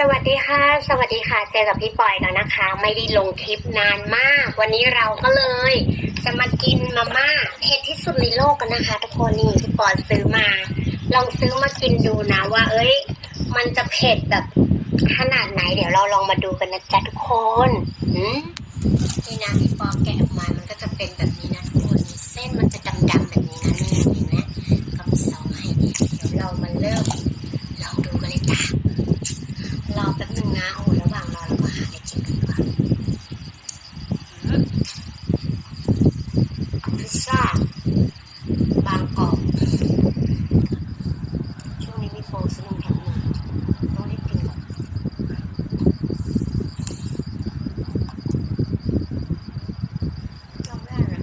สวัสดีค่ะ สวัสดีค่ะ เจอกับพี่ปอยแล้วนะคะ ไม่ได้ลงคลิปนานมาก วันนี้เราก็เลย จะมากินมาม่าเผ็ดที่สุดในโลกกันนะคะ ทุกคนนี่พี่ปอยซื้อมา ลองซื้อมากินดูนะว่า เอ้ย มันจะเผ็ดแบบขนาดไหน เดี๋ยวเราลองมาดูกันนะจ๊ะทุกคนอืมนี่นะพี่ปอแกะออกมามันก็จะเป็นแบบนี้นะทุกคนนี่เส้นมันจะดำๆแบบนี้นะนี่เห็นไหมก็มีซองให้เดี๋ยวเรามาเริ่มลองดูกันเลยจ้ะ รอแป๊บหนึ่งนะโอ้โหระหว่างรอเราก็หาอะไรกินกันดีกว่าอืมพิซซ่า บางกอก ช่วงนี้มีโปรซื้อหนึ่งแถมหนึ่งต้องรีบกินก่อนลองแรกอะ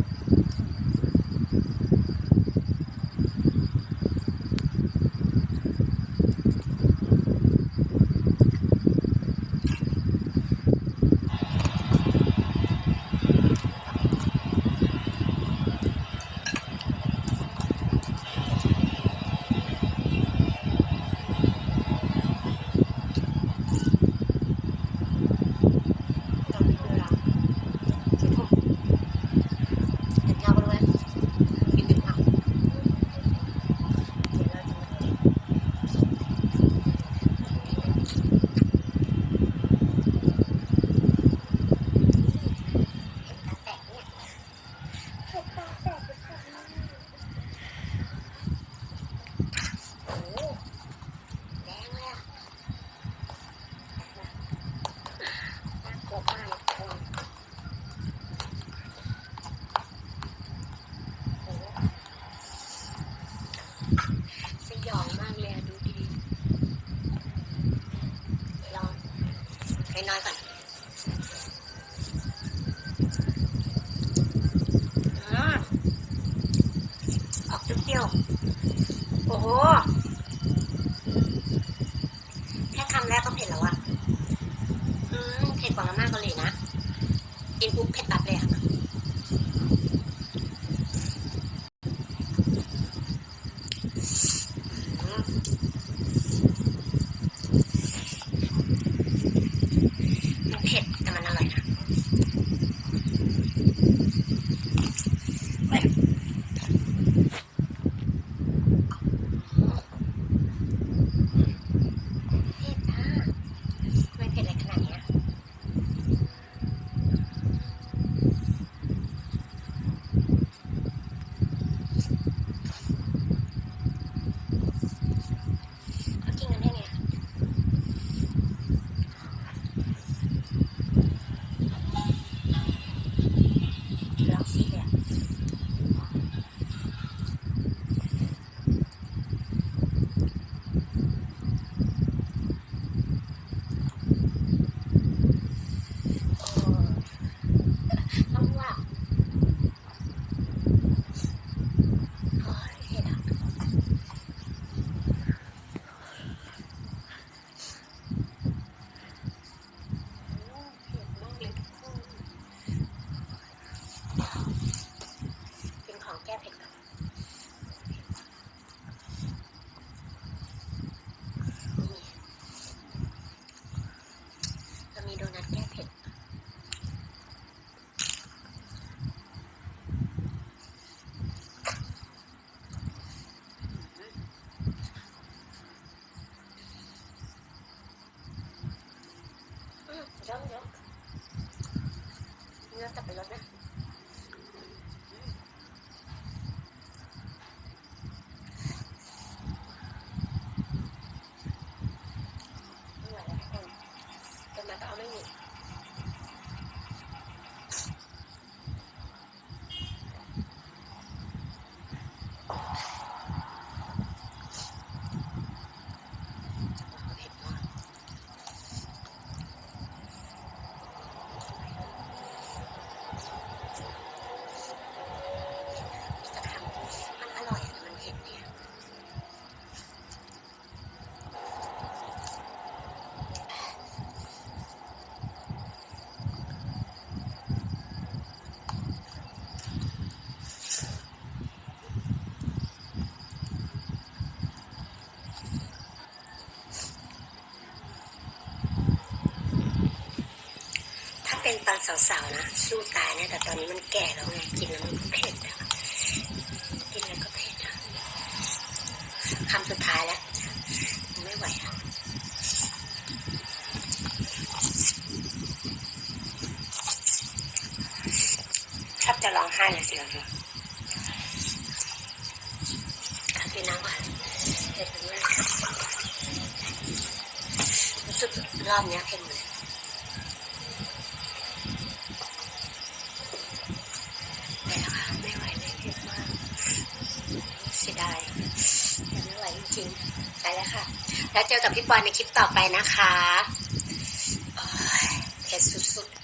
ลองดูละกินหมดเดี๋ยวเราไปด้วยกินดึกมากเดี๋ยวเราจะมากิน แตกเนี่ยเห็ดตาแตกทุกคนโอ้โหแดงเลยอะน่ากลัวมากเลยทุกคนโอ้โหสยองมากเลยอะดูดีลองให้ น้อยก่อนอืมออกเดี่ยว โอ้โห แค่คำแรกก็เผ็ดแล้วอะอืมเผ็ดกว่ามาม่าเกาหลีนะ กินปุ๊บเผ็ดตับ hasta pelota. ตอนสาวๆนะสู้ตายนะแต่ตอนนี้มันแก่แล้วไงกินแล้วมันก็เผ็ดอะกินแล้วก็เผ็ดอะคำสุดท้ายแล้วไม่ไหวอะชอบจะร้องไห้เลยสิเราเนี่ยกินน้ำก่อนเผ็ดมากรู้สึกรอบนี้เผ็ดหมดเลย ไม่ละค่ะไม่ไหวเลยเผ็ดมากเสียดายแต่ไม่ไหวจริงๆไปแล้วค่ะ แล้วเจอกับพี่ปอยในคลิปต่อไปนะคะเผ็ดสุดๆ